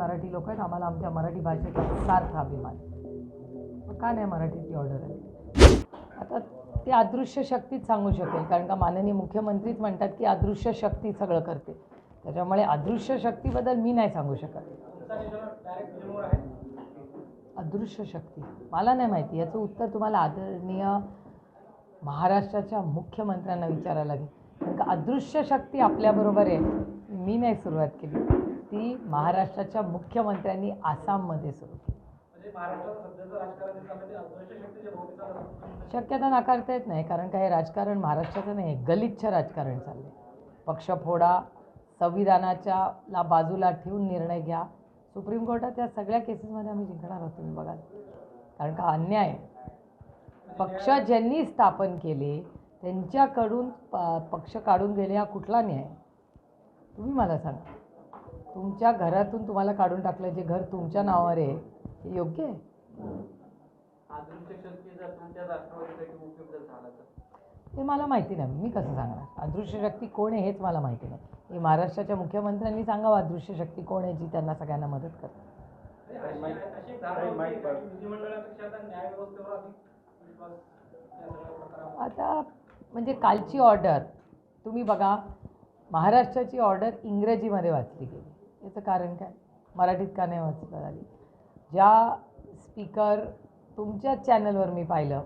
मराठी लोक आहेत. आम्हाला आमच्या मराठी भाषेचा सार्थ अभिमान मग का नाही मराठीची ऑर्डर आली? आता ते अदृश्य शक्तीच सांगू शकेल. कारण का माननीय मुख्यमंत्रीच म्हणतात की अदृश्य शक्ती सगळं करते. त्याच्यामुळे अदृश्य शक्तीबद्दल मी नाही सांगू शकत. अदृश्य शक्ती. मला नाही माहिती. याचं उत्तर तुम्हाला आदरणीय महाराष्ट्राच्या मुख्यमंत्र्यांना विचारायला लागेल. कारण का अदृश्य शक्ती आपल्याबरोबर आहे. मी नाही सुरुवात केली. ती महाराष्ट्राच्या मुख्यमंत्र्यांनी आसाममध्ये सुरू केली. शक्यता नाकारता येत नाही कारण का हे राजकारण महाराष्ट्राचं नाही गलिच्छ राजकारण चाललंय. पक्ष फोडा संविधानाच्या ला बाजूला ठेवून निर्णय घ्या. सुप्रीम कोर्टात या सगळ्या केसेसमध्ये आम्ही जिंकणार आहोत तुम्ही बघाल. कारण का अन्याय. आहे. पक्ष ज्यांनी स्थापन केले त्यांच्याकडून प पक्ष काढून गेले हा कुठला न्याय? तुम्ही मला सांगा. तुमच्या घरातून तुम्हाला काढून टाकलं जे घर तुमच्या नावावर आहे हे योग्य आहे? हे मला माहिती नाही. मी कसं सांगणार? अदृश्य शक्ती कोण आहे हेच मला माहिती नाही. हे महाराष्ट्राच्या मुख्यमंत्र्यांनी सांगावं अदृश्य शक्ती कोण आहे जी त्यांना सगळ्यांना मदत करते. आता म्हणजे कालची ऑर्डर तुम्ही बघा महाराष्ट्राची ऑर्डर इंग्रजीमध्ये वाचली गेली. त्याचं कारण काय? मराठीत का नाही वाचलं आली ज्या स्पीकर तुमच्या चॅनलवर मी पाहिलं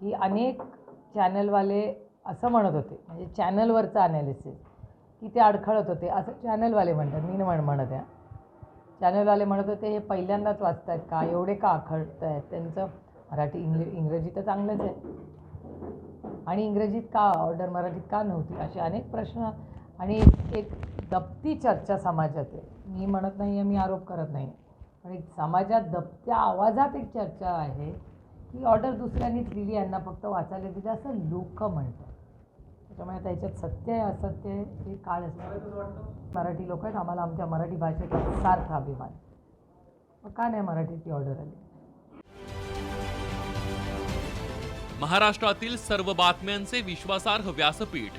की अनेक चॅनलवाले असं म्हणत होते म्हणजे चॅनलवरचं अनालिसिस की ते अडखळत होते. असं चॅनलवाले म्हणतात मी म्हण म्हणत आहे. चॅनलवाले म्हणत होते हे पहिल्यांदाच वाचत आहेत का? एवढे का अखळत आहेत त्यांचं मराठी इंग्लिश इंग्रजी तर चांगलंच आहे. आणि इंग्रजीत का? ऑर्डर मराठीत का नव्हती? असे अनेक प्रश्न. आणि एक दबती चर्चा समाजात आहे. मी म्हणत नाही आहे मी आरोप करत नाही पण एक समाजात दबत्या आवाजात एक चर्चा आहे की ऑर्डर दुसऱ्यांनीच दिली यांना फक्त वाचायला दिलं असं लोक म्हणतात. त्याच्यामुळे आता याच्यात सत्य आहे असत्य आहे हे असतं. मराठी लोक आहेत आम्हाला आमच्या मराठी भाषेचा सार्थ अभिमान. मग का नाही मराठीची ऑर्डर आली? महाराष्ट्रातील सर्व बातम्यांचे विश्वासार्ह व्यासपीठ